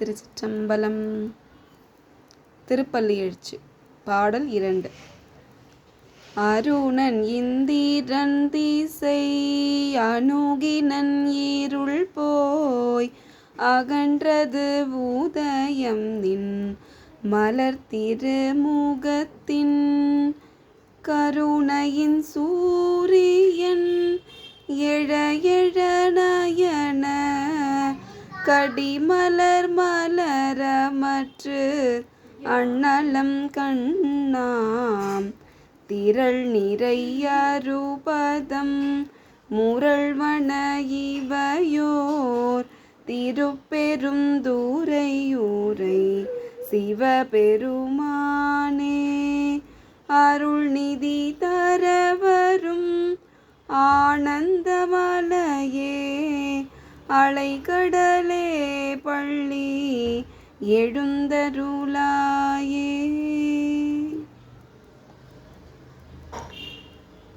திருச்சிற்றம்பலம். திருப்பள்ளி எழுச்சி. பாடல் இரண்டு. அருணன் இந்திரன் தீசை அணுகினன் ஈருள் போய் அகன்றது உதயம் நின் மலர் திருமுகத்தின் கருணையின் சூரியன் கடிமலர் மலரமற்று அண்ணலம் கண்ணாம். திரள் நிறைய ரூபதம் முரள்வன இவையோர். திருப்பெரும் தூரையூரை சிவபெருமானே அருள் நிதி தரவரும் ஆனந்தமலையே. அலைகடலே பள்ளி எழுந்தருளாயே.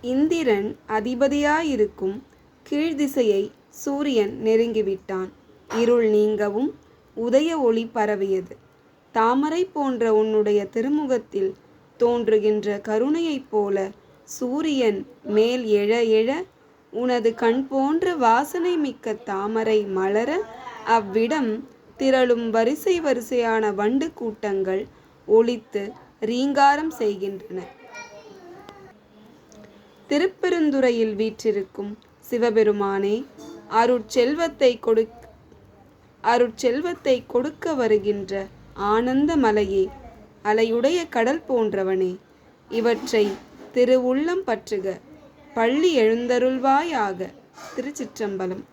இந்திரன் அதிபதியாயிருக்கும் கீழ்திசையை சூரியன் நெருங்கிவிட்டான். இருள் நீங்கவும் உதய ஒளி பரவியது. தாமரை போன்ற உன்னுடைய திருமுகத்தில் தோன்றுகின்ற கருணையைப் போல சூரியன் மேல் எழ எழ உனது கண் போன்ற வாசனை மிக்க தாமரை மலர அவ்விடம் திரளும் வரிசை வரிசையான வண்டு கூட்டங்கள் ஒழித்து ரீங்காரம் செய்கின்றன. திருப்பெருந்துறையில் வீற்றிருக்கும் சிவபெருமானே அருட்செல்வத்தை கொடு அருட்செல்வத்தை கொடுக்க வருகின்ற ஆனந்த மலையே அலையுடைய கடல் போன்றவனே இவற்றை திருவுள்ளம் பற்றுக. பள்ளி எழுந்தருள்வாயாக. திருச்சிற்றம்பலம்.